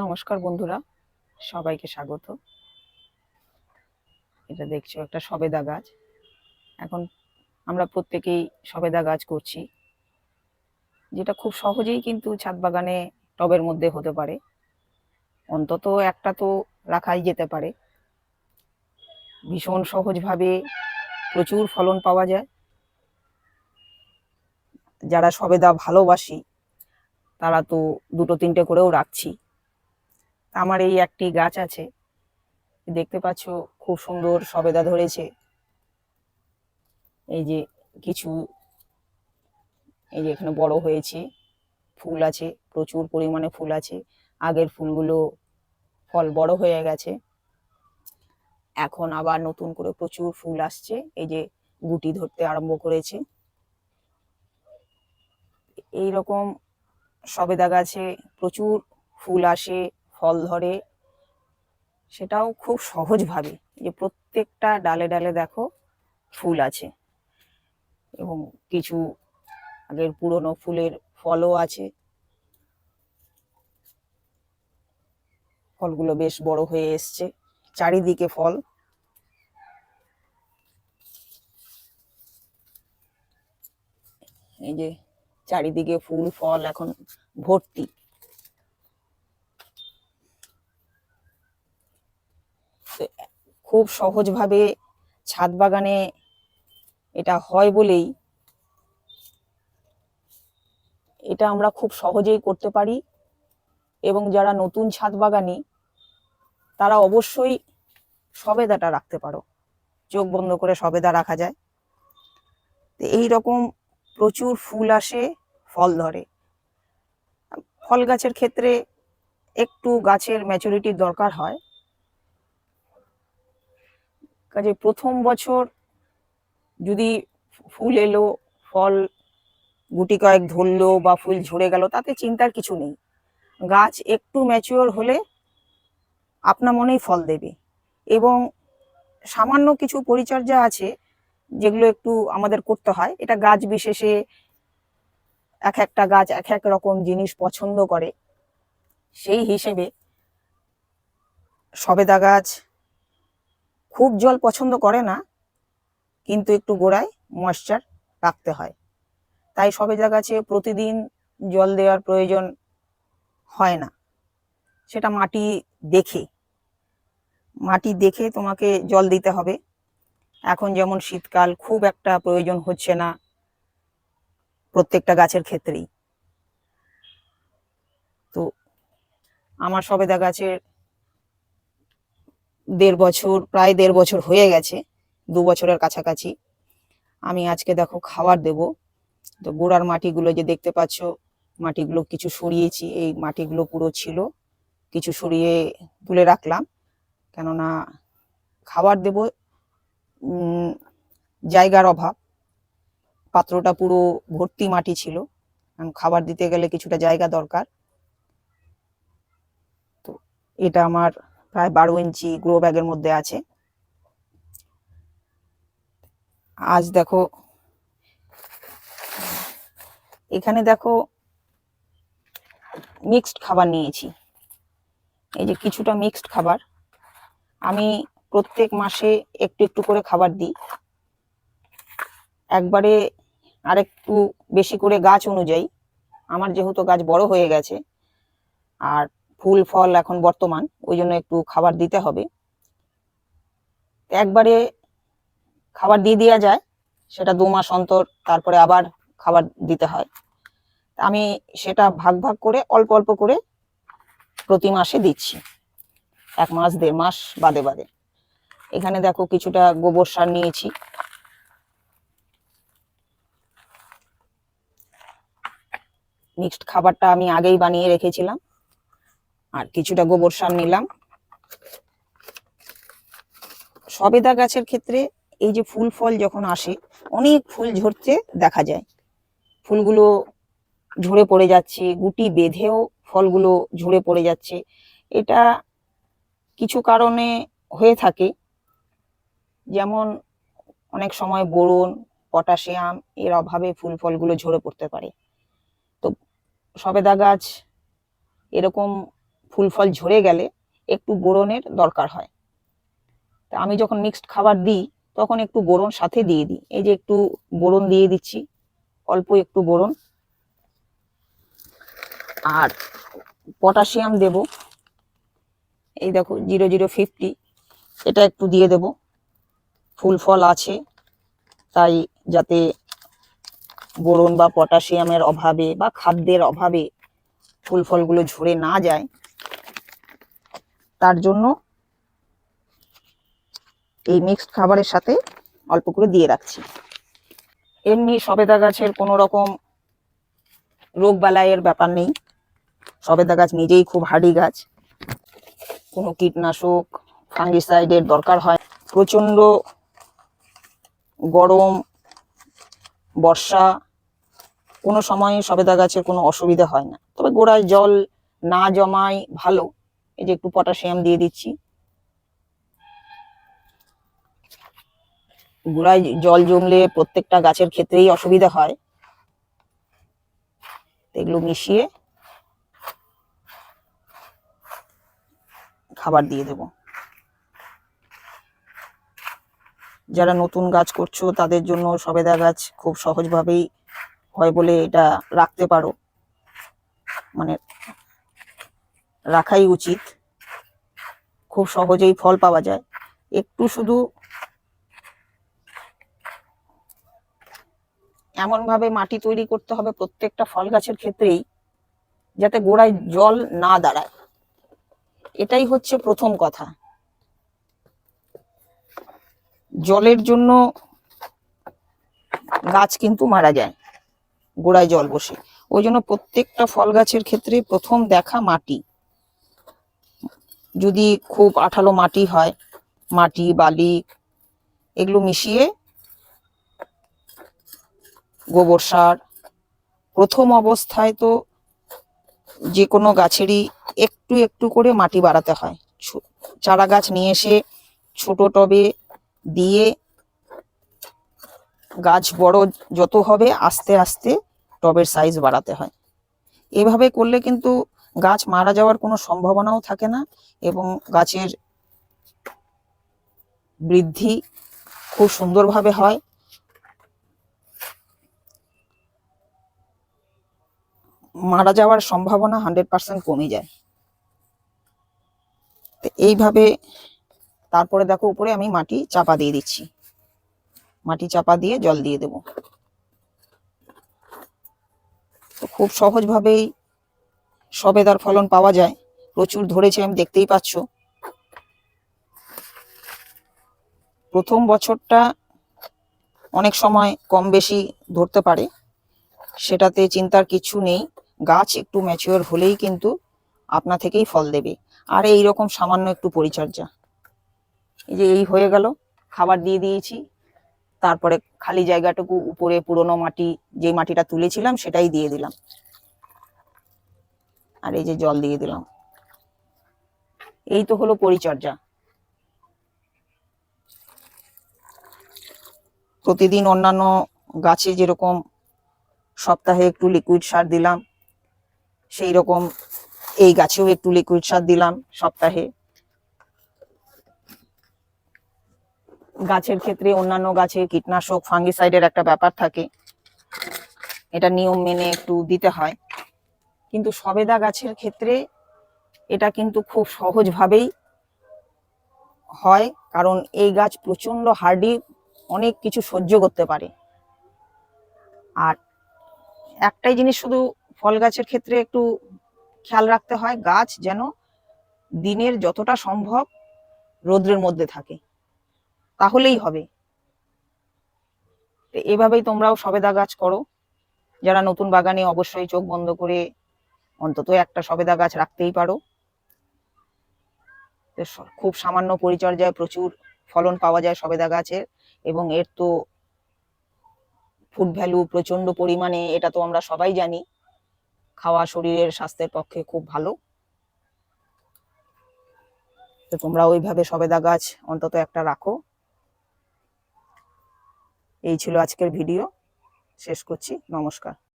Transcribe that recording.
নমস্কার বন্ধুরা, সবাইকে স্বাগত। এটা দেখছ, একটা সবেদা গাছ। এখন আমরা প্রত্যেকেই সবেদা গাছ করছি, যেটা খুব সহজেই কিন্তু ছাদ বাগানে টবের মধ্যে হতে পারে। অন্তত একটা তো রাখাই যেতে পারে। ভীষণ সহজভাবে প্রচুর ফলন পাওয়া যায়। যারা সবেদা ভালোবাসি, তারা তো দুটো তিনটে করেও রাখছি। আমার এই একটি গাছ আছে। দেখতে পাচ্ছ খুব সুন্দর সবেদা ধরেছে। এই যে কিছু, এই যে এখানে বড় হয়েছে, ফুল আছে, প্রচুর পরিমাণে ফুল আছে। আগের ফুলগুলো ফল বড় হয়ে গেছে। এখন আবার নতুন করে প্রচুর ফুল আসছে। এই যে গুটি ধরতে আরম্ভ করেছে। এই রকম সবেদা গাছে প্রচুর ফুল আসে। ফল ধরে, সেটাও খুব সহজভাবে। যে প্রত্যেকটা ডালে ডালে দেখো ফুল আছে এবং কিছু আগের পুরনো ফুলের ফলও আছে। ফলগুলো বেশ বড় হয়ে এসছে, চারিদিকে ফল। এই যে চারিদিকে ফুল, ফল এখন ভর্তি তো খুব সহজভাবে ছাদ বাগানে এটা হয় বলেই এটা আমরা খুব সহজেই করতে পারি। এবং যারা নতুন ছাদ বাগানি, তারা অবশ্যই সবেদাটা রাখতে পারো। চোখ বন্ধ করে সবেদা রাখা যায়। তো এই রকম প্রচুর ফুল আসে, ফল ধরে। ফল গাছের ক্ষেত্রে একটু গাছের ম্যাচুরিটির দরকার হয়। কাজে প্রথম বছর যদি ফুল এলো, ফল গুটি কয়েক ধরলো বা ফুল ঝরে গেল, তাতে চিন্তার কিছু নেই। গাছ একটু ম্যাচিওর হলে আপনা মনেই ফল দেবে। এবং সামান্য কিছু পরিচর্যা আছে যেগুলো একটু আমাদের করতে হয়। এটা গাছ বিশেষে এক একটা গাছ এক এক রকম জিনিস পছন্দ করে। সেই হিসেবে সবেদা গাছ খুব জল পছন্দ করে না, কিন্তু একটু গোড়ায় ময়েশ্চার রাখতে হয়। তাই সবেদা গাছে প্রতিদিন জল দেওয়ার প্রয়োজন হয় না। সেটা মাটি দেখে মাটি দেখে তোমাকে জল দিতে হবে। এখন যেমন শীতকাল, খুব একটা প্রয়োজন হচ্ছে না প্রত্যেকটা গাছের ক্ষেত্রেই। তো আমার সবেদা গাছের দেড় বছর, প্রায় দেড় বছর হয়ে গেছে, দু বছরের কাছাকাছি। আমি আজকে দেখো খাবার দেব। তো গোড়ার মাটিগুলো যে দেখতে পাচ্ছ, মাটিগুলো কিছু সরিয়েছি, এই মাটিগুলো পুরো ছিল, কিছু সরিয়ে তুলে রাখলাম। কেননা খাবার দেব জায়গার অভাব। পাত্রটা পুরো ভর্তি মাটি ছিল, কারণ খাবার দিতে গেলে কিছুটা জায়গা দরকার। তো এটা আমার প্রায় বারো ইঞ্চি গ্রো ব্যাগের মধ্যে আছে। আজ দেখো, এখানে দেখো মিক্সড খাবার নিয়েছি। এই যে কিছুটা মিক্সড খাবার। আমি প্রত্যেক মাসে একটু একটু করে খাবার দিই। একবারে আরেকটু বেশি করে গাছ অনুযায়ী। আমার যেহেতু গাছ বড় হয়ে গেছে, আর ফুল, ফল এখন বর্তমান, ওই জন্য একটু খাবার দিতে হবে। একবারে খাবার দিয়ে দেওয়া যায়, সেটা দু মাস অন্তর, তারপরে আবার খাবার দিতে হয়। আমি সেটা ভাগ ভাগ করে অল্প অল্প করে প্রতি মাসে দিচ্ছি। এক মাস, দেড় মাস, বাদে বাদে। এখানে দেখো কিছুটা গোবর সার নিয়েছি। মিক্সড খাবারটা আমি আগেই বানিয়ে রেখেছিলাম। আর কিছুটা গোবর সার নিলাম। সবেদা গাছের ক্ষেত্রে এই যে ফুল ফল যখন আসে, অনেক ফুল ঝরতে দেখা যায়। ফুলগুলো ঝরে পড়ে যাচ্ছে, গুটি বেঁধেও ফলগুলো ঝরে পড়ে যাচ্ছে। এটা কিছু কারণে হয়ে থাকে। যেমন অনেক সময় বোরন, পটাশিয়াম, এর অভাবে ফুল ফলগুলো ঝরে পড়তে পারে। তো সবেদা গাছ এরকম ফুল ফল ঝরে গেলে একটু গোড়নের দরকার হয়। তা আমি যখন মিক্সড খাবার দিই, তখন একটু বোরন সাথে দিয়ে দিই। এই যে একটু বোরন দিয়ে দিচ্ছি, অল্প একটু বোরন আর পটাশিয়াম দেব। এই দেখো জিরো জিরো ফিফটি এটা একটু দিয়ে দেব। ফুল ফল আছে, তাই যাতে বোরন বা পটাশিয়ামের অভাবে বা খাদ্যের অভাবে ফুল ফলগুলো ঝরে না যায় তার জন্য এই মিক্সড খাবারের সাথে অল্প করে দিয়ে রাখছি। এমনি সবেদা গাছের কোনো রকম রোগ বালাইয়ের ব্যাপার নেই। সবেদা গাছ নিজেই খুব হার্ডি গাছ। কোনো কীটনাশক ফাঙ্গিসাইডের দরকার হয়। প্রচণ্ড গরম, বর্ষা, কোনো সময় সবেদা গাছের কোনো অসুবিধা হয় না। তবে গোড়ায় জল না জমায় ভালো। এই যে একটু পটাশিয়াম দিয়ে দিচ্ছি। গোড়ায় জল জমলে প্রত্যেকটা গাছের ক্ষেত্রেই অসুবিধা হয়। এগুলো মিশিয়ে খাবার দিয়ে দেব। যারা নতুন গাছ করছ, তাদের জন্য সবেদা গাছ খুব সহজভাবেই হয় বলে এটা রাখতে পারো। মানে রাখাই উচিত। খুব সহজেই ফল পাওয়া যায়। একটু শুধু এমন ভাবে মাটি তৈরি করতে হবে প্রত্যেকটা ফল গাছের ক্ষেত্রেই, যাতে গোড়ায় জল না দাঁড়ায়। এটাই হচ্ছে প্রথম কথা। জলের জন্য গাছ কিন্তু মারা যায়, গোড়ায় জল বসে। ওই জন্য প্রত্যেকটা ফল গাছের ক্ষেত্রে প্রথম দেখা মাটি। যদি খুব আঠালো মাটি হয়, মাটি, বালি, এগুলো মিশিয়ে গোবর সার। প্রথম অবস্থায় তো যে কোনো গাছেরই একটু একটু করে মাটি বাড়াতে হয়। চারা গাছ নিয়ে এসে ছোট টবে দিয়ে গাছ বড় যত হবে, আস্তে আস্তে টবের সাইজ বাড়াতে হয়। এভাবে করলে কিন্তু গাছ মারা যাওয়ার কোনো সম্ভাবনাও থাকে না এবং গাছের বৃদ্ধি খুব সুন্দরভাবে হয়। মারা যাওয়ার সম্ভাবনা হান্ড্রেড পার্সেন্ট কমে যায়। এইভাবে তারপরে দেখো উপরে আমি মাটি চাপা দিয়ে দিচ্ছি। মাটি চাপা দিয়ে জল দিয়ে দেব। তো খুব সহজভাবেই সবেদার ফলন পাওয়া যায়। প্রচুর ধরেছে, আমি দেখতেই পাচ্ছ। প্রথম বছরটা অনেক সময় কম বেশি ধরতে পারে। সেটাতে চিন্তার কিছু নেই। গাছ একটু ম্যাচিওর হলেই কিন্তু আপনা থেকেই ফল দেবে। আর এই রকম সামান্য একটু পরিচর্যা। এই যে এই হয়ে গেল, খাবার দিয়ে দিয়েছি। তারপরে খালি জায়গাটুকু, উপরে পুরনো মাটি, যে মাটিটা তুলেছিলাম সেটাই দিয়ে দিলাম। আর এই যে জল দিয়ে দিলাম। এই তো হলো পরিচর্যা। প্রতিদিন অন্যান্য গাছে যেরকম সপ্তাহে একটু লিকুইড সার দিলাম সেই রকম এই গাছেও একটু লিকুইড সার দিলাম সপ্তাহে। গাছের ক্ষেত্রে অন্যান্য গাছে কীটনাশক ফাঙ্গিসাইডের একটা ব্যাপার থাকে। এটা নিয়ম মেনে একটু দিতে হয়। কিন্তু সবেদা গাছের ক্ষেত্রে এটা কিন্তু খুব সহজভাবেই হয়, কারণ এই গাছ প্রচণ্ড হার্ডি অনেক কিছু সহ্য করতে পারে। আর একটাই জিনিস শুধু ফল গাছের ক্ষেত্রে একটু খেয়াল রাখতে হয়, গাছ যেন দিনের যতটা সম্ভব রোদ্রের মধ্যে থাকে। তাহলেই হবে। এভাবেই তোমরাও সবেদা গাছ করো। যারা নতুন বাগানে অবশ্যই চোখ বন্ধ করে অন্তত একটা সবেদা গাছ রাখতেই পারো। খুব সামান্য পরিচর্যায় প্রচুর ফলন পাওয়া যায় সবেদা গাছের, এবং এর তো ফুড ভ্যালু প্রচণ্ড পরিমাণে, এটা তো আমরা সবাই জানি। খাওয়া শরীরের স্বাস্থ্যের পক্ষে খুব ভালো। তো তোমরা ওইভাবে সবেদা গাছ অন্তত একটা রাখো। এই ছিল আজকের ভিডিও। শেষ করছি। নমস্কার।